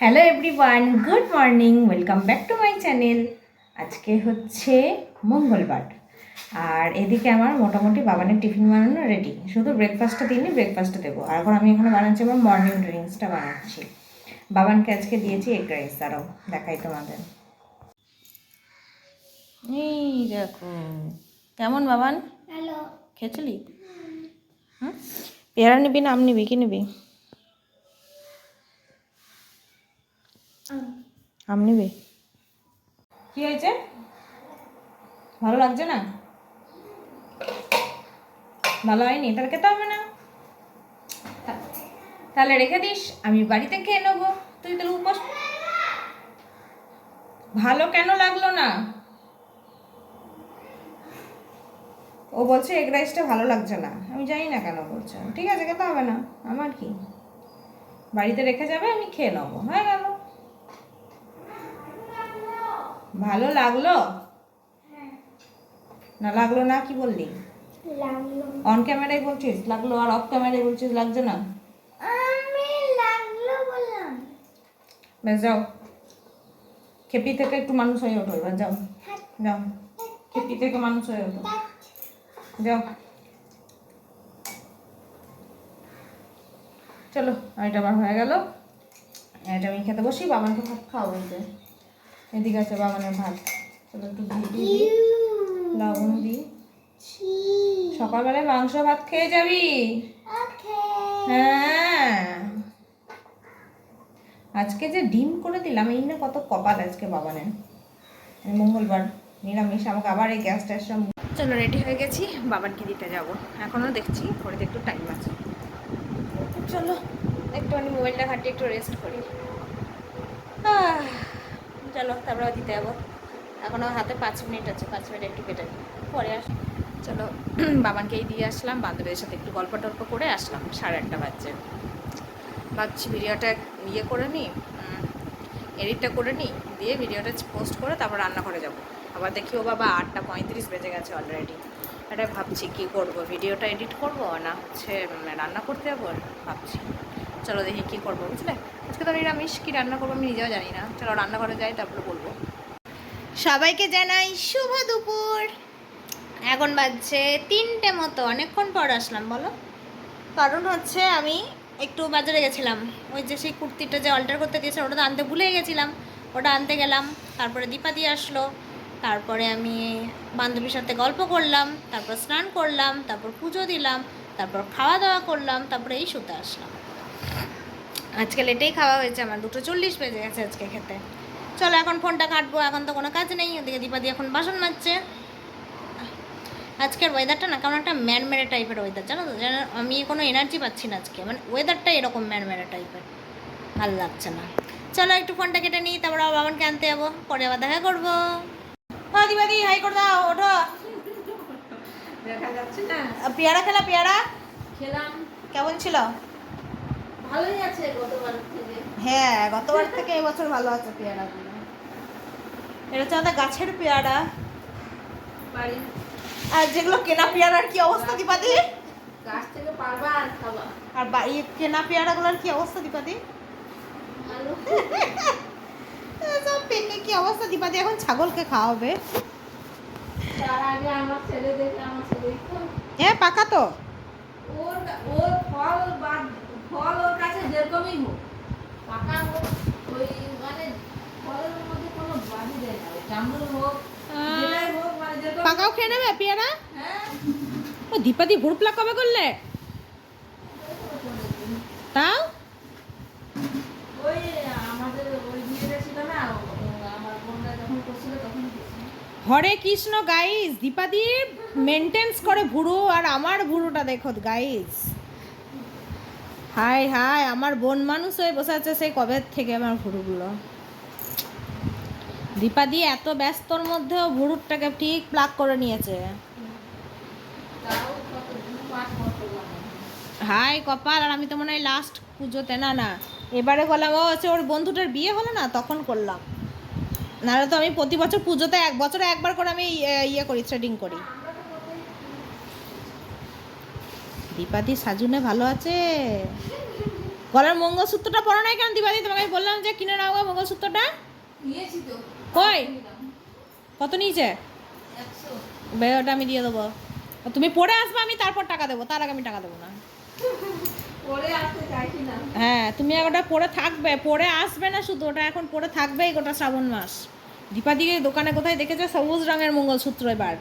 Hello everyone good morning welcome back to my channel আজকে হচ্ছে মঙ্গলবার। আর এদিকে আমার মোটামুটি বাবানের টিফিন বানানো রেডি শুধু ব্রেকফাস্টটা দিইনি ব্রেকফাস্টটা দেবো। আর এখন আমি এখানে বানাচ্ছি আমার মর্নিং ড্রিঙ্কসটা বানাচ্ছি। বাবানকে আজকে দিয়েছি এগ রাইস দাঁড়াও দেখাই তোমাদের। এই দেখো কেমন বাবান? হ্যালো খেয়েছিলি? হুম? পেয়ারা নিবি না আম নিবি কি নিবি? আম নিবি। কি হয়েছে? ভালো লাগছে না? ভালো হয়নি? তাহলে খেতে হবে না। তাহলে রেখে দিস, আমি বাড়িতে খেয়ে নেব। তুই তাহলে উপোস। ভালো কেন লাগল না? ও বলছে এগ রাইসটা ভালো লাগছে না। আমি জানি না কেন বলছে। ঠিক আছে, খেতে হবে না। আমার কি? বাড়িতে রেখে যাবে, আমি খেয়ে নেব। হয়ে গেল। ভালো লাগল? না লাগল না কি বললি? অন ক্যামেরায় বলছিস? লাগল আর অফ ক্যামেরায় বলছিস? লাগছে না? আমি লাগল বললাম। ব্যাস যাও। খেপি থেকে একটু মানুষ হয়ে ওঠো এবার যাও। যাও। খেপি থেকে মানুষ হয়ে ওঠো। যাও। চলো এটা আবার হয়ে গেল। এটা আমি খেতে বসি বাবানকে ভাত খাওয়া বলতে এদিকে আছে বাবানের ভাত। চলো একটু ঘি দিই লবণ দিই। সকালবেলায় মাংস ভাত খেয়ে যাবি? হ্যাঁ। আজকে যে ডিম করে দিলাম এই না কত কপাল আজকে বাবানের এই মঙ্গলবার নিরামিষ আমাকে আবার এই গ্যাস ট্যাস চলো রেডি হয়ে গেছি বাবানকে দিতে যাব। এখনও দেখছি ঘড়িতে একটু টাইম আছে। চলো একটুখানি মোবাইলটা ঘাটিয়ে একটু রেস্ট করি। আহ, চলো তারপরে দিতে যাব। এখনও হাতে পাঁচ মিনিট আছে, পাঁচ মিনিট একটু কেটে। পরে আস। চলো, বাবানকেই দিয়ে আসলাম, বান্ধবীদের সাথে একটু গল্প টল্প করে আসলাম, সাড়ে আটটা বাজছে। ভাবছি ভিডিওটা ইয়ে করে নিই এডিটটা করে নিই দিয়ে ভিডিওটা পোস্ট করে তারপর রান্না করে যাব। আবার দেখি ও বাবা আটটা পঁয়ত্রিশ বেজে গেছে অলরেডি এটা ভাবছি কি করব, ভিডিওটা এডিট করব না হচ্ছে রান্না করতে যাব? ভাবছি। চলো দেখি কি করব, বুঝলে? আজকে তো নিরামিষ, কি রান্না করব আমি নিজেও জানি না। চলো রান্নাঘরে যাই, তারপরে বলব। সবাইকে জানাই শুভ দুপুর। এখন বাজছে তিনটে মতো, অনেকক্ষণ পর আসলাম, বলো। কারণ হচ্ছে আমি একটু বাজারে গেছিলাম। ওই যে সেই কুর্তিটা যে অল্টার করতে দিয়েছে ওটা তো আনতে ভুলে গেছিলাম। ওটা আনতে গেলাম, তারপরে দীপা দিয়ে আসলো। তারপরে আমি বান্ধবীর সাথে গল্প করলাম, তারপর স্নান করলাম, তারপর পুজো দিলাম, তারপর খাওয়া দাওয়া করলাম, তারপরে এই শুতে আসলাম। আজকে লেটেই খাওয়া হয়েছে আমার। দুটো চল্লিশ বেজে গেছে আজকে খেতে। চলো এখন ফোনটা কাটবো এখন তো কোনো কাজ নেই। ওদিকে দীপা দিয়ে এখন বাসন মাজছে। আজকের ওয়েদারটা না কেমন একটা ম্যানমেরে টাইপের ওয়েদার জানো তো? যেন আমি কোনো এনার্জি পাচ্ছি না আজকে। মানে ওয়েদারটা এরকম ম্যানমেরে টাইপের ভালো লাগছে না। চলো একটু ফোনটা কেটে নিই তারপর আবার বাবানকে আনতে যাব। পরে আবার দেখা করব। বাদি বাদি হাই করে দাও ওঠো। যাচ্ছে না। পেয়ারা খেলা পেয়ারা? খেলাম। কেমন ছিল? ভালোই আছে গতবার থেকে। হ্যাঁ গতবার থেকে এবছর ভালো আছে পেয়ারাগুলো এটা হচ্ছে আমাদের গাছের পেয়ারা। বাড়ি। আর যেগুলো কেনা পেয়ারার কি অবস্থা দিপাদি? গাছ থেকে পারবা আর খাবা। আর বাড়ি কেনা পেয়ারাগুলোর কি অবস্থা দিপাদি? সব পেকে কি অবস্থা দীপাদি? এখন ছাগলকে খাওয়াবে। তার আগে আমার ছেলে দেখে আমার ছেলে। হ্যাঁ পাকা তো। ওর ওর ফল বা ফল ওর কাছে যেরকমই হোক। পাকা হোক ওই মানে ফলের মধ্যে কোনো বাদি দেয় না জামরুল হোক মানে পাকাও খেয়ে নেবে পেয়ারা? হ্যাঁ। ও দীপাদি কবে করলে? তাও। হরে কৃষ্ণ গাইস দীপাদি মেনটেন্স করে ভুরু আর আমার ভুরুটা দেখো গাইস হাই হাই, আমার বোন মানুষ হয়ে বসে আছে সেই কবে থেকে আমার ভুরুগুলো? দীপাদি এত ব্যস্তর মধ্যেও ভুরুটাকে ঠিক প্লাক করে নিয়েছে। হাই, কপাল, আর আমি তো মনে হয় লাস্ট পুজোতে, না না। এবারে করলাম ও, হচ্ছে ওর বন্ধুটার বিয়ে হলো না? তখন করলাম। নাহলে তো আমি প্রতি বছর পুজোতে এক বছরে একবার করে আমি ইয়ে করি থ্রেডিং করি। দীপাদি সাজুনে ভালো আছে। গলার মঙ্গলসূত্রটা পরো নাই কেন দীপাদি? তোমাকে আমি বললাম যে কিনে নাও মঙ্গলসূত্রটা। নিয়েছি তো। কই? কত নিয়েছে? ওটা আমি দিয়ে দেবো। তুমি পরে আসবে আমি তারপর টাকা দেবো। তার আগে আমি টাকা দেবো না। হ্যাঁ তুমি ওটা পরে থাকবে। পরে আসবে না শুধু ওটা এখন পরে থাকবেই গোটা শ্রাবণ মাস। দীপাদিকে দোকানে কোথায় দেখেছে? সবুজ রঙের মঙ্গলসূত্র এবার।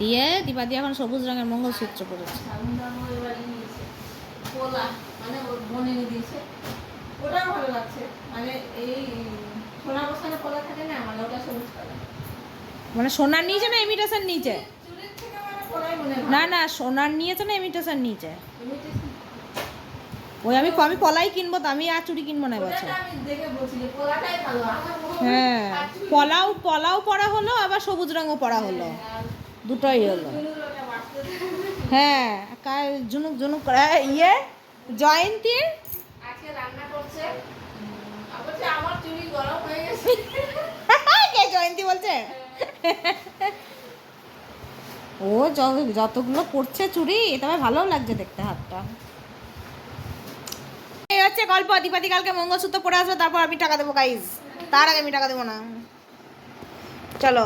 দিয়ে দীপাদি এখন সবুজ রঙের মঙ্গলসূত্র পরেছে। মানে বোন এনে দিয়েছে। ওটাও ভালো লাগছে। মানে এই সোনা বসানো পোলা থাকে না মানে ওটা সবুজ কালার মানে সোনার নিয়েছে না ইমিটেশন মানে মনে হয় না না সোনার নিয়েছে না ইমিটেশন নিয়েছে? ওই আমি আমি পলাই কিনবো তো আমি আর চুড়ি কিনবো না এবছর হয় হ্যাঁ পলাও পলাও পরা হলো আবার সবুজ রঙও পরা হলো। আর দুটোই হলো। হ্যাঁ কাল করে হ্যাঁ, ইয়ে জয়ন্তীর আজকে রান্না করছে। বলছে আমার চুলি গরম হয়ে গেছে। কে জয়ন্তী বলছে? ও যতগুলো পড়ছে চুড়ি তবে ভালোও লাগছে দেখতে হাতটা। এই হচ্ছে গল্প দীপাদি কালকে মঙ্গলসূত্র পরে আসবে তারপর আমি টাকা দেবো গাইজ তার আগে আমি টাকা দেবো না। চলো।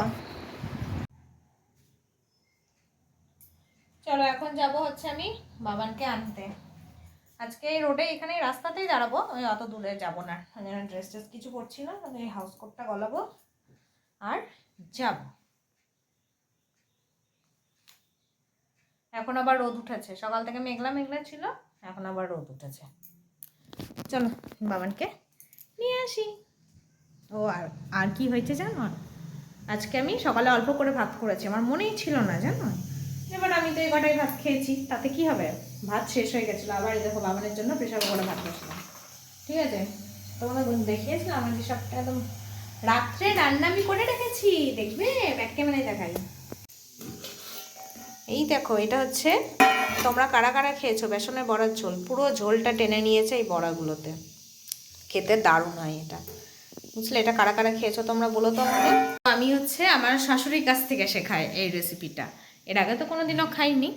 চলো এখন যাব হচ্ছে আমি বাবানকে আনতে। আজকে রোডে এখানে রাস্তাতেই দাঁড়াবো, আমি অত দূরে যাব না। ড্রেস ট্রেস কিছু পরছি না এই হাউস কোটটা গলাবো আর যাব। এখন আবার রোদ উঠেছে, সকাল থেকে মেঘলা মেঘলা ছিল, এখন আবার রোদ উঠেছে। চলো বাবানকে নিয়ে আসি। ও, আর আর কি হয়েছে জানো? আজকে আমি সকালে অল্প করে ভাত করেছি, আমার মনেই ছিল না জানো? এবার আমি তো এই কটাই ভাত খেয়েছি, তাতে কি হবে? ভাত শেষ হয়ে গেছিল, আবার এই দেখো বাবানের জন্য প্রেশার কুকারে ভাত বসলাম। ঠিক আছে? তোমাদের দেখিয়েছিলাম আমার যে সবটা একদম রাত্রে রান্না আমি করে রেখেছি, দেখবে? ব্যাক ক্যামেরায় দেখাই। এই দেখো, এটা হচ্ছে তোমরা কারা কারা খেয়েছো? বেসনের বড়ার ঝোল। পুরো ঝোলটা টেনে নিয়েছে এই বড়াগুলোতে। খেতে দারুণ হয় এটা। বুঝলে, এটা কারা কারা খেয়েছো তোমরা বলো তো আমাকে? আমি হচ্ছে আমার শাশুড়ির কাছ থেকে শেখাই এই রেসিপিটা এর আগে তো কোনো দিনও খাইনি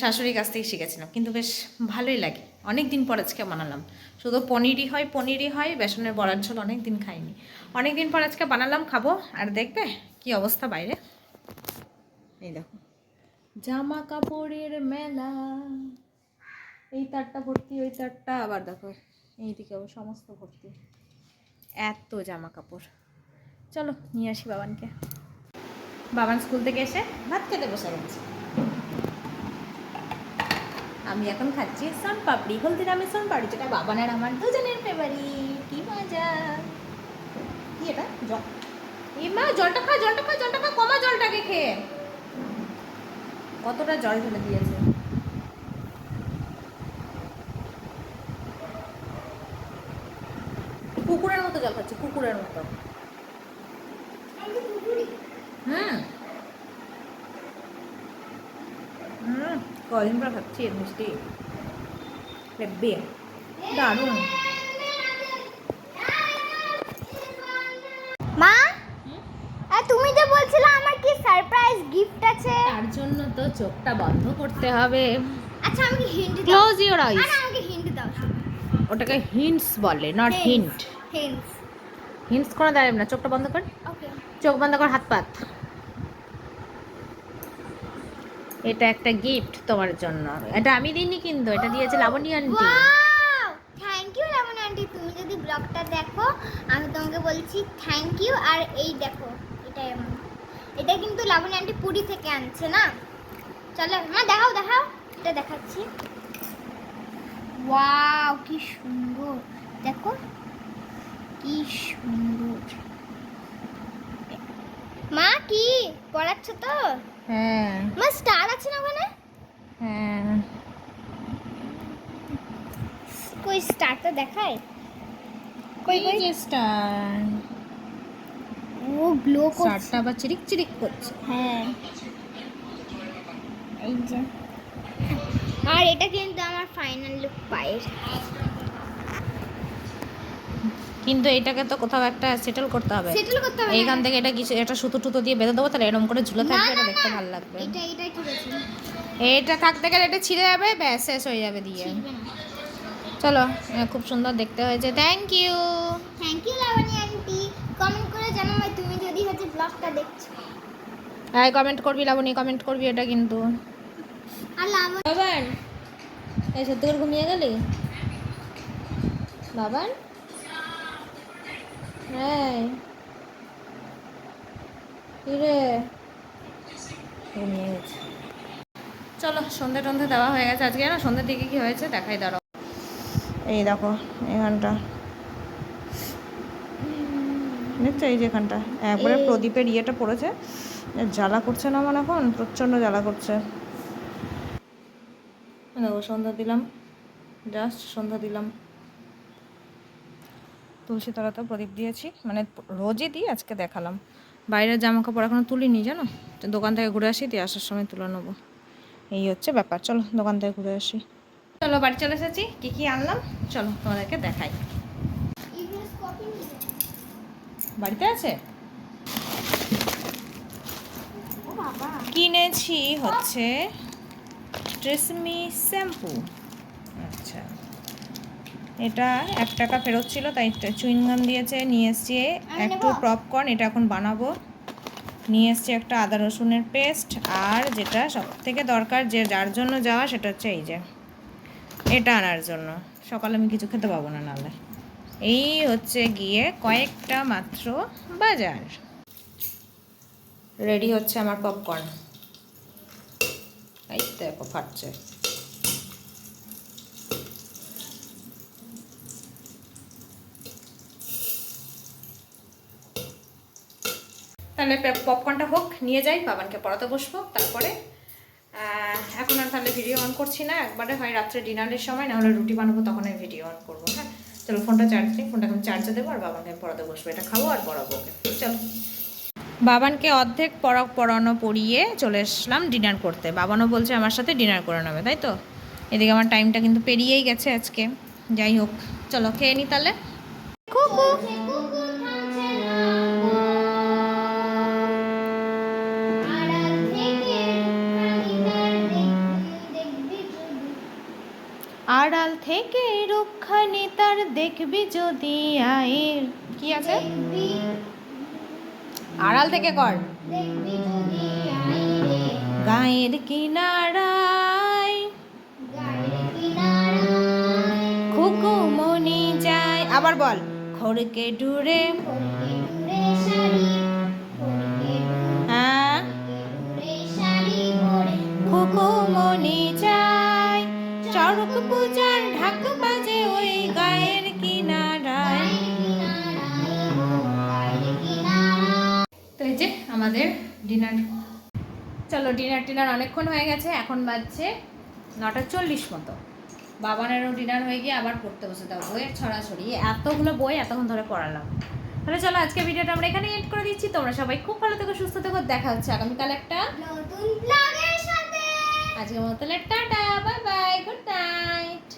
শাশুড়ির কাছ থেকে শিখেছিলাম, কিন্তু বেশ ভালোই লাগে। অনেক দিন পর আজকে বানালাম। শুধু পনিরই হয় পনিরই হয়, বেসনের বড়ার ঝোল অনেক দিন খাইনি। অনেক দিন পর আজকে বানালাম, খাব। আর দেখবে কি অবস্থা বাইরে। এই দেখো। জামা কাপড়ের মেলা। এই তারটা ভর্তি, ওই তারটা। আবার দেখো, এইদিকে সমস্ত ভর্তি। এত জামা কাপড়। চলো, নিয়ে আসি বাবানকে। বাবান স্কুল থেকে এসে ভাত খেতে বসে গেছে। আমি এখন খাচ্ছি সন পাপড়ি, হলদিরামের সন পাপড়ি, যেটা বাবান আর আমার দুজনের ফেভারিট কি মজা। কি এটা? জল। এ মা, জলটা খা জলটা খা জলটা খা, কমা জলটাকে খেয়ে। কতটা জল ঢেলে দিয়েছে। কুকুরের মতো জল খাচ্ছে, কুকুরের মতো হুম হুম কদিন পর খাচ্ছি এর মিষ্টি হেব্বি দারুণ মা? আর তুমি যে বলছিলে আমার কি সারপ্রাইজ গিফট আছে? তার জন্য তো চোখটা বন্ধ করতে হবে। আচ্ছা আমাকে হিন্ট দাও। ক্লোজ ইওর আইস আরে আমাকে হিন্ট দাও ওটাকে হিন্টস বলে নট হিন্ট হিন্ট হিন্টস করে দাঁড়াবে না চোখটা বন্ধ কর। ওকে চোখ বন্ধ কর হাত পাত এটা একটা গিফট তোমার জন্য। এটা আমি দিইনি কিন্তু, এটা দিয়েছে Labani aunty thank you Raman aunty তুমি যদি ব্লগটা দেখো, আমি তোমাকে বলছি থ্যাংক ইউ আর এই দেখো এটা এমন এটা কিন্তু লাবণী আন্টি পুরী থেকে আনছে না? চলো, মা, দেখাও দেখাও, এটা দেখাচ্ছি। ওয়াও কি সুন্দর। দেখো, কি সুন্দর। মা, কি? পড়াচ্ছ তো? হ্যাঁ। মা স্টার আছে না ওখানে? হ্যাঁ। কই স্টারটা দেখায়? কই কই? যে স্টার ও গ্লো করছে। স্টারটা আবার চিরিক চিরিক করছে। হ্যাঁ। এই যে। আর এটা কিন্তু আমার ফাইনাল লুক পায়ের। কিন্তু এটাকে তো কোথাও একটা সেটেল করতে হবে। সেটেল করতে হবে। এইখান থেকে এটা কিছু একটা সুতো টুতো দিয়ে বেঁধে দেবো তাহলে এরকম করে ঝুলে থাকবে এটা দেখতে ভালো লাগবে। এটা এটা আছে এটা থাকতে গেলে এটা ছিঁড়ে যাবে ব্যাস শেষ হয়ে যাবে দিয়ে। চলো খুব সুন্দর দেখতে হয়েছে। Thank you thank you Labani aunty comment করে জানাবে তুমি যদি হচ্ছে ব্লগটা দেখছ। হ্যাঁ কমেন্ট করবি লাবণী কমেন্ট করবি এটা কিন্তু। আর লাবণী বাবান এই সত্যি করে ঘুমিয়ে গেলি? বাবান হ্যাঁ। চলো সন্ধে টন্ধে দেওয়া হয়ে গেছে আজকে। না সন্ধ্যের দিকে কি হয়েছে? দেখাই দাঁড়াও। এই দেখো এখানটা। দেখছ এই যে এখানটা। একবারে প্রদীপের ইয়েটা পড়েছে। জ্বালা করছে না আমার এখন? প্রচণ্ড জ্বালা করছে। দেখো সন্ধ্যা দিলাম। জাস্ট সন্ধ্যা দিলাম। তুলসী তলাতেও প্রদীপ দিয়েছি। মানে রোজই দিই, আজকে দেখালাম। বাইরের জামা কাপড় এখনও তুলিনি, জানো? তো দোকান থেকে ঘুরে আসি, দিয়ে আসার সময় তুলে নেব। এই হচ্ছে ব্যাপার। চলো, দোকান থেকে ঘুরে আসি। চলো, বাড়ি চলে এসেছি। কী কী আনলাম? চলো, তোমাদেরকে দেখাই। বাড়িতে আছে? কিনেছি, হচ্ছে ট্রেসমি শ্যাম্পু। আচ্ছা। এটা এক টাকা ফেরত ছিল তাই চুইংগাম দিয়েছে নিয়ে এসছি। একটু পপকর্ন এটা এখন বানাবো। নিয়ে এসছি একটা আদা রসুনের পেস্ট আর যেটা সব থেকে দরকার যে যার জন্য যাওয়া সেটা হচ্ছে এই যে এটা আনার জন্য। সকালে আমি কিছু খেতে পাবো না নাহলে। এই হচ্ছে গিয়ে কয়েকটা মাত্র বাজার। রেডি হচ্ছে আমার পপকর্ন এই দেখো ফাটছে। তাহলে পপকর্নটা হোক, নিয়ে যাই, বাবানকে পড়াতে বসবো, তারপরে এখন আর তাহলে ভিডিও অন করছি না, একবারে হয় রাত্রে ডিনারের সময়, না হলে রুটি বানাবো, তখন আমি ভিডিও অন করব হ্যাঁ? চলো ফোনটা চার্জ দিই ফোনটা আমি চার্জে দেবো, আর বাবানকে পড়াতে বসবো, এটা খাব আর পড়াবো ওকে। চলো। বাবানকে অর্ধেক পড়া পড়ানো পড়িয়ে চলে আসলাম ডিনার করতে। বাবানও বলছে আমার সাথে ডিনার করে নেবে, তাই তো? এদিকে আমার টাইমটা কিন্তু পেরিয়েই গেছে আজকে। যাই হোক, চলো, খেয়ে নি তাহলে। কুকু আড়াল থেকে রুক্ষানি তার দেখবি যদি আয়ের। কি আছে? আড়াল থেকে কর। গায়ের কিনারায় কিনারায় খুকুমনি যায়। আবার বল, খড়কে ডুরে। হ্যাঁ? ডুরে শাড়ি যায়। চড়ক পূজার ঢাক বাজে ওই গায়ের কিনারায়। তো এই যে আমাদের ডিনার। চলো ডিনার টিনার অনেকক্ষণ হয়ে গেছে, এখন বাজছে নটা চল্লিশ মতো। বাবানেরও ডিনার হয়ে গিয়ে আবার পড়তে বসে দাও বইয়ের ছড়াছড়ি, এতগুলো বই এতক্ষণ ধরে পড়ালাম। তাহলে চলো আজকে ভিডিওটা আমরা এখানে এড করে দিচ্ছি। তোমরা সবাই খুব ভালো থেকো, সুস্থ থেকো, দেখা হচ্ছে আগামীকাল একটা নতুন আজকের মতো tata bye bye good night